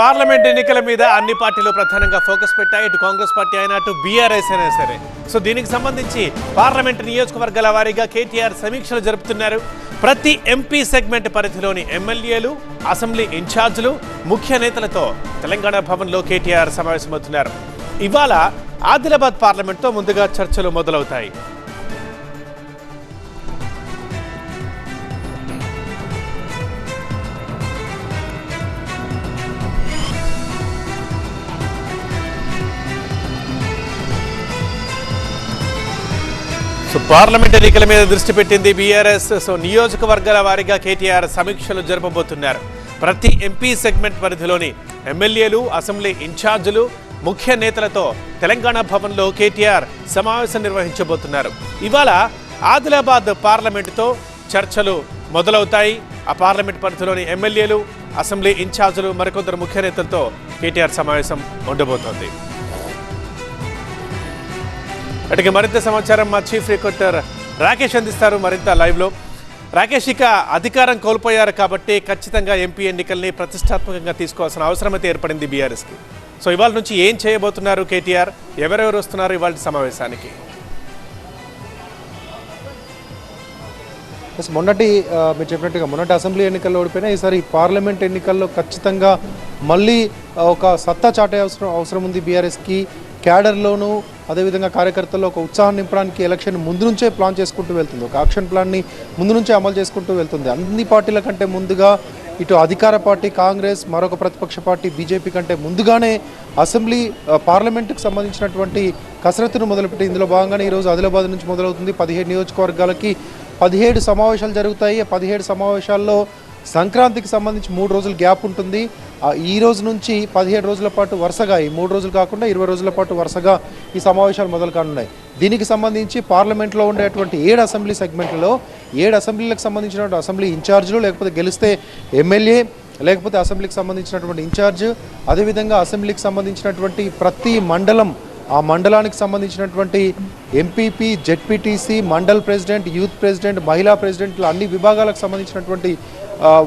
Parliament ఎన్నికల మీద అన్ని పార్టీలు ప్రధానంగా ఫోకస్ పెట్టాయి. ఇటు కాంగ్రెస్ పార్టీ అయినా అటు బీఆర్ఎస్ అయినా సరే. సో దీనికి సంబంధించి పార్లమెంట్ నియోజకవర్గాల వారీగా కేటీఆర్ సమీక్షలు జరుపుతున్నారు. ప్రతి ఎంపీ సెగ్మెంట్ పరిధిలోని ఎమ్మెల్యేలు అసెంబ్లీ ఇన్ఛార్జీలు ముఖ్య నేతలతో తెలంగాణ భవన్లో కేటీఆర్ సమావేశమవుతున్నారు. ఇవాళ ఆదిలాబాద్ పార్లమెంట్తో ముందుగా చర్చలు మొదలవుతాయి. సో పార్లమెంట్ ఎన్నికల మీద దృష్టి పెట్టింది బీఆర్ఎస్. సో నియోజకవర్గాల వారీగా కేటీఆర్ సమీక్షలు జరపబోతున్నారు. ప్రతి ఎంపీ సెగ్మెంట్ పరిధిలోని ఎమ్మెల్యేలు అసెంబ్లీ ఇన్ఛార్జీలు ముఖ్య నేతలతో తెలంగాణ భవన్లో కేటీఆర్ సమావేశం నిర్వహించబోతున్నారు. ఇవాళ ఆదిలాబాద్ పార్లమెంటుతో చర్చలు మొదలవుతాయి. ఆ పార్లమెంట్ పరిధిలోని ఎమ్మెల్యేలు అసెంబ్లీ ఇన్ఛార్జీలు మరికొందరు ముఖ్య నేతలతో కేటీఆర్ సమావేశం ఉండబోతోంది. అటుకి మరింత సమాచారం మా చీఫ్ రిపోర్టర్ రాకేష్ అందిస్తారు మరింత లైవ్లో రాకేష్ ఇక అధికారం కోల్పోయారు కాబట్టి ఖచ్చితంగా ఎంపీ ఎన్నికల్ని ప్రతిష్టాత్మకంగా తీసుకోవాల్సిన అవసరం అయితే ఏర్పడింది బీఆర్ఎస్కి. సో ఇవాళ నుంచి ఏం చేయబోతున్నారు కేటీఆర్? ఎవరెవరు వస్తున్నారు ఇవాళ సమావేశానికి? ఎస్ మొన్నటి మీరు చెప్పినట్టుగా మొన్నటి అసెంబ్లీ ఎన్నికల్లో ఓడిపోయినా ఈసారి పార్లమెంట్ ఎన్నికల్లో ఖచ్చితంగా మళ్ళీ ఒక సత్తా చాటే అవసరం అవసరం ఉంది బీఆర్ఎస్కి. క్యాడర్లోనూ అదేవిధంగా కార్యకర్తల్లో ఒక ఉత్సాహం నింపడానికి ఎలక్షన్ ముందు నుంచే ప్లాన్ చేసుకుంటూ వెళ్తుంది. ఒక యాక్షన్ ప్లాన్ని ముందు నుంచే అమలు చేసుకుంటూ వెళ్తుంది. అన్ని పార్టీల కంటే ముందుగా ఇటు అధికార పార్టీ కాంగ్రెస్ మరొక ప్రతిపక్ష పార్టీ బీజేపీ కంటే ముందుగానే అసెంబ్లీ పార్లమెంటుకు సంబంధించినటువంటి కసరత్తును మొదలుపెట్టి ఇందులో భాగంగానే ఈరోజు ఆదిలాబాద్ నుంచి మొదలవుతుంది. పదిహేడు నియోజకవర్గాలకి పదిహేడు సమావేశాలు జరుగుతాయి. పదిహేడు సమావేశాల్లో సంక్రాంతికి సంబంధించి మూడు రోజులు గ్యాప్ ఉంటుంది. ఈ రోజు నుంచి పదిహేడు రోజుల పాటు వరుసగా ఈ మూడు రోజులు కాకుండా ఇరవై రోజుల పాటు వరుసగా ఈ సమావేశాలు మొదలు కానున్నాయి. దీనికి సంబంధించి పార్లమెంట్లో ఉండేటువంటి ఏడు అసెంబ్లీ సెగ్మెంట్లలో ఏడు అసెంబ్లీలకు సంబంధించినటువంటి అసెంబ్లీ ఇన్ఛార్జీలు లేకపోతే గెలిస్తే ఎమ్మెల్యే లేకపోతే అసెంబ్లీకి సంబంధించినటువంటి ఇన్ఛార్జ్ అదేవిధంగా అసెంబ్లీకి సంబంధించినటువంటి ప్రతి మండలం ఆ మండలానికి సంబంధించినటువంటి MPP ZPTC mandal president youth president మహిళా ప్రెసిడెంట్లు అన్ని విభాగాలకు సంబంధించినటువంటి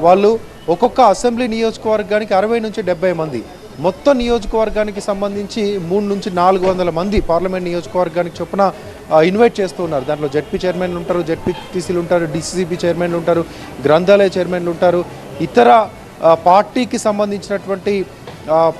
వాళ్ళు ఒక్కొక్క అసెంబ్లీ నియోజకవర్గానికి అరవై నుంచి డెబ్బై మంది. మొత్తం నియోజకవర్గానికి సంబంధించి మూడు నుంచి నాలుగు వందల మంది పార్లమెంట్ నియోజకవర్గానికి చొప్పున ఇన్వైట్ చేస్తూ ఉన్నారు. దాంట్లో జెడ్పీ చైర్మన్లు ఉంటారు జెడ్పీటీసీలు ఉంటారు డిసిసిబి చైర్మన్లు ఉంటారు గ్రంథాలయ చైర్మన్లు ఉంటారు. ఇతర పార్టీకి సంబంధించినటువంటి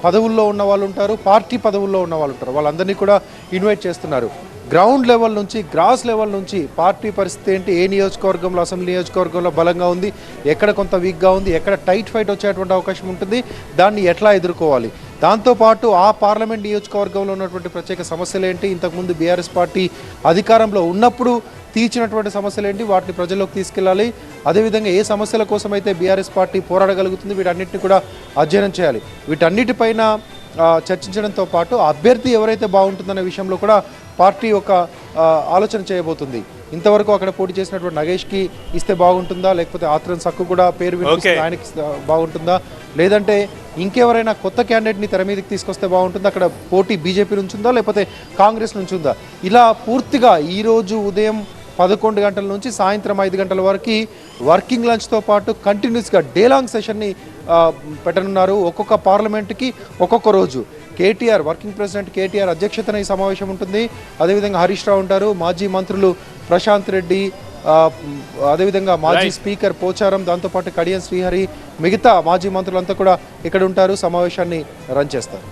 పదవుల్లో ఉన్న వాళ్ళు ఉంటారు పార్టీ పదవుల్లో ఉన్న వాళ్ళు ఉంటారు. వాళ్ళందరినీ కూడా ఇన్వైట్ చేస్తున్నారు. గ్రౌండ్ లెవెల్ నుంచి గ్రాస్ లెవెల్ నుంచి పార్టీ పరిస్థితి ఏంటి? ఏ నియోజకవర్గంలో అసెంబ్లీ నియోజకవర్గంలో బలంగా ఉంది? ఎక్కడ కొంత వీక్గా ఉంది? ఎక్కడ టైట్ ఫైట్ వచ్చేటువంటి అవకాశం ఉంటుంది? దాన్ని ఎట్లా ఎదుర్కోవాలి? దాంతోపాటు ఆ పార్లమెంట్ నియోజకవర్గంలో ఉన్నటువంటి ప్రత్యేక సమస్యలు ఏంటి? ఇంతకుముందు బీఆర్ఎస్ పార్టీ అధికారంలో ఉన్నప్పుడు తీర్చినటువంటి సమస్యలు ఏంటి? వాటిని ప్రజల్లోకి తీసుకెళ్ళాలి. అదేవిధంగా ఏ సమస్యల కోసం అయితే బీఆర్ఎస్ పార్టీ పోరాడగలుగుతుంది? వీటన్నిటిని కూడా అధ్యయనం చేయాలి. వీటన్నిటిపైన చర్చించడంతో పాటు అభ్యర్థి ఎవరైతే బాగుంటుందనే విషయంలో కూడా పార్టీ ఒక ఆలోచన చేయబోతుంది. ఇంతవరకు అక్కడ పోటీ చేసినటువంటి నగేష్కి ఇస్తే బాగుంటుందా? లేకపోతే ఆత్రం సక్కు కూడా పేరు వినిపిస్తే Okay. ఆయనకి బాగుంటుందా? లేదంటే ఇంకెవరైనా కొత్త క్యాండిడేట్ని తెర మీదకి తీసుకొస్తే బాగుంటుందా? అక్కడ పోటీ బీజేపీ నుంచి ఉందా? లేకపోతే కాంగ్రెస్ నుంచి ఉందా? ఇలా పూర్తిగా ఈరోజు ఉదయం పదకొండు గంటల నుంచి సాయంత్రం ఐదు గంటల వరకు వర్కింగ్ లంచ్తో పాటు కంటిన్యూస్గా డే లాంగ్ సెషన్ని పెట్టనున్నారు. ఒక్కొక్క పార్లమెంట్కి ఒక్కొక్క రోజు. కేటీఆర్ వర్కింగ్ ప్రెసిడెంట్ కేటీఆర్ అధ్యక్షతన ఈ సమావేశం ఉంటుంది. అదేవిధంగా హరీష్ రావు ఉంటారు. మాజీ మంత్రులు ప్రశాంత్ రెడ్డి అదేవిధంగా మాజీ స్పీకర్ పోచారం దాంతోపాటు కడియం శ్రీహరి మిగతా మాజీ మంత్రులంతా కూడా ఇక్కడ ఉంటారు. సమావేశాన్ని రన్ చేస్తారు.